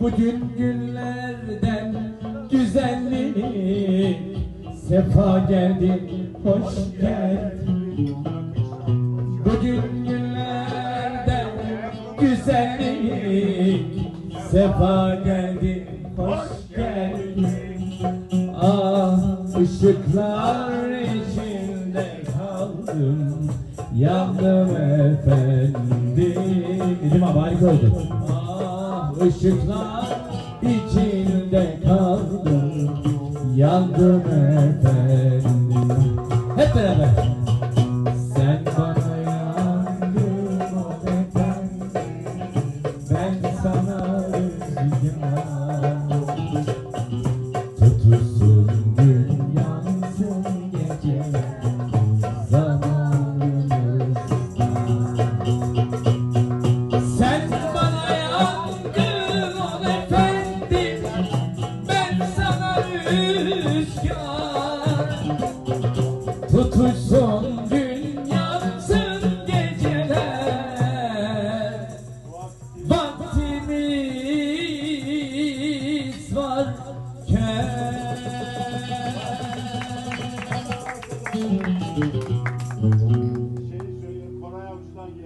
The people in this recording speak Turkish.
Bugün günlerden güzellik Sefa geldi, hoş geldin. Bugün günlerden güzellik Sefa geldi, hoş geldin. Ah ışıklar içinde kaldım Yandım efendim. Ama harika oldu. Ah ışıklar içinde kaldım. Yandım efendim. Hep beraber. Sen bana efendim. Ben sana rüzgar rüzgar Tutuşsun gün geceler. Vaktimiz varken.